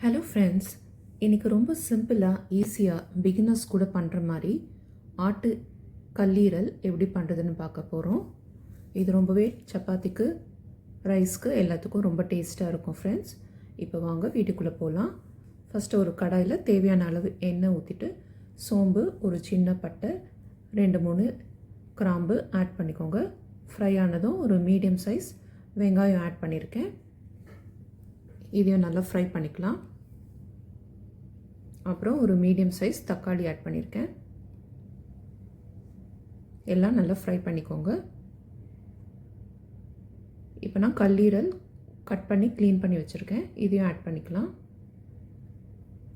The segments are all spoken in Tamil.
ஹலோ ஃப்ரெண்ட்ஸ் இன்றைக்கி ரொம்ப சிம்பிளாக ஈஸியாக பிகினர்ஸ் கூட பண்ணுற மாதிரி ஆட்டு கல்லீரல் எப்படி பண்ணுறதுன்னு பார்க்க போகிறோம் இது ரொம்பவே சப்பாத்திக்கு ரைஸ்க்கு எல்லாத்துக்கும் ரொம்ப டேஸ்ட்டாக இருக்கும் ஃப்ரெண்ட்ஸ் இப்போ வாங்க வீட்டுக்குள்ளே போகலாம் ஃபஸ்ட்டு ஒரு கடாயில் தேவையான அளவு எண்ணெய் ஊற்றிட்டு சோம்பு ஒரு சின்ன பட்டை ரெண்டு மூணு கிராம்பு ஆட் பண்ணிக்கோங்க. ஃப்ரை ஆனதும் ஒரு மீடியம் சைஸ் வெங்காயம் ஆட் பண்ணியிருக்கேன் இதையும் நல்லா ஃப்ரை பண்ணிக்கலாம். அப்புறம் ஒரு மீடியம் சைஸ் தக்காளி ஆட் பண்ணியிருக்கேன் எல்லாம் நல்லா ஃப்ரை பண்ணிக்கோங்க. இப்போ நான் கல்லீரல் கட் பண்ணி க்ளீன் பண்ணி வச்சுருக்கேன். இதையும் ஆட் பண்ணிக்கலாம்.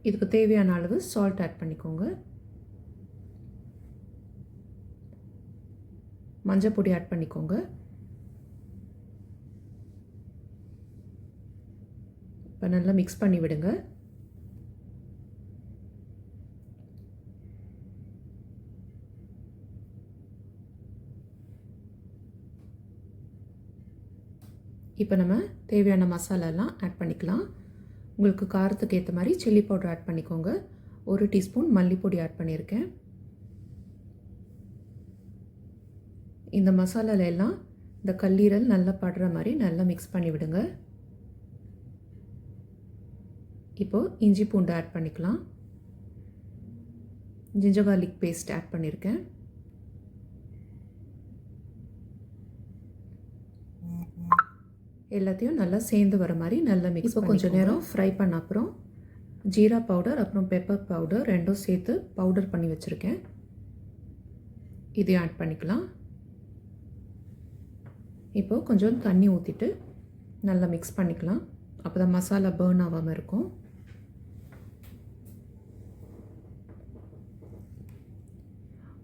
இதுக்கு தேவையான அளவு சால்ட் ஆட் பண்ணிக்கோங்க. மஞ்சள் பொடி ஆட் பண்ணிக்கோங்க. இப்போ நல்லா மிக்ஸ் பண்ணி விடுங்க. இப்போ நம்ம தேவையான மசாலாலாம் ஆட் பண்ணிக்கலாம். உங்களுக்கு காரத்துக்கு ஏற்ற மாதிரி சில்லி பவுடர் ஆட் பண்ணிக்கோங்க. ஒரு டீஸ்பூன் மல்லிப்பொடி ஆட் பண்ணியிருக்கேன். இந்த மசாலால எல்லாம் இந்த கல்லீரல் நல்லா படுற மாதிரி நல்லா மிக்ஸ் பண்ணி விடுங்க. இப்போது இஞ்சி பூண்டு ஆட் பண்ணிக்கலாம். ஜிஞ்சர் கார்லிக் பேஸ்ட் ஆட் பண்ணியிருக்கேன் எல்லாத்தையும் நல்லா சேர்ந்து வர மாதிரி நல்லா மிக்ஸ் இப்போ கொஞ்சம் நேரம் ஃப்ரை பண்ண அப்புறம் ஜீரா பவுடர் அப்புறம் பெப்பர் பவுடர் ரெண்டும் சேர்த்து பவுடர் பண்ணி வச்சுருக்கேன். இதையும் ஆட் பண்ணிக்கலாம். இப்போது கொஞ்சம் தண்ணி ஊற்றிட்டு நல்லா மிக்ஸ் பண்ணிக்கலாம். அப்போ தான் மசாலா பேர்ன் ஆகாமல் இருக்கும்.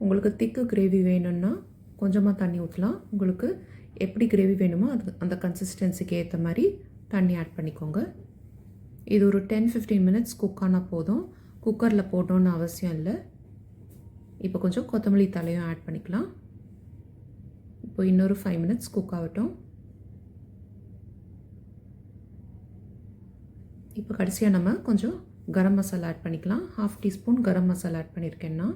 உங்களுக்கு திக்கு கிரேவி வேணும்னா கொஞ்சமாக தண்ணி ஊற்றலாம் உங்களுக்கு எப்படி கிரேவி வேணுமோ அது அந்த கன்சிஸ்டன்சிக்கு ஏற்ற மாதிரி தண்ணி ஆட் பண்ணிக்கோங்க. இது ஒரு டென் ஃபிஃப்டீன் மினிட்ஸ் குக் ஆனால் போதும். குக்கரில் போடணுன்னு அவசியம் இல்லை. இப்போ கொஞ்சம் கொத்தமல்லி தலையும் ஆட் பண்ணிக்கலாம். இப்போ இன்னொரு ஃபைவ் மினிட்ஸ் குக் ஆகட்டும். இப்போ கடைசியாக நம்ம கொஞ்சம் கரம் மசாலா ஆட் பண்ணிக்கலாம். Half teaspoon garam masala add பண்ணியிருக்கேன்னா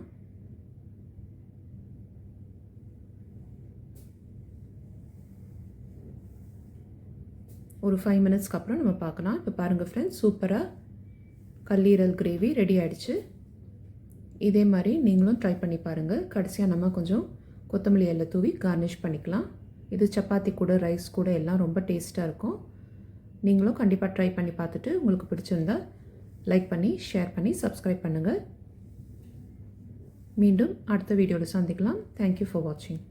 ஒரு ஃபைவ் மினிட்ஸ்க்கு அப்புறம் நம்ம பார்க்கலாம். இப்போ பாருங்கள் ஃப்ரெண்ட்ஸ் சூப்பராக கல்லீரல் கிரேவி ரெடி ஆகிடுச்சு இதே மாதிரி நீங்களும் ட்ரை பண்ணி பாருங்கள் கடைசியாக நம்ம கொஞ்சம் கொத்தமல்லி எல்லாம் தூவி கார்னிஷ் பண்ணிக்கலாம். இது சப்பாத்தி கூட ரைஸ் கூட எல்லாம் ரொம்ப டேஸ்ட்டாக இருக்கும். நீங்களும் கண்டிப்பாக ட்ரை பண்ணி பார்த்துட்டு உங்களுக்கு பிடிச்சிருந்தா லைக் பண்ணி ஷேர் பண்ணி சப்ஸ்கிரைப் பண்ணுங்கள் மீண்டும் அடுத்த வீடியோவில் சந்திக்கலாம். தேங்க்யூ ஃபார் வாட்சிங்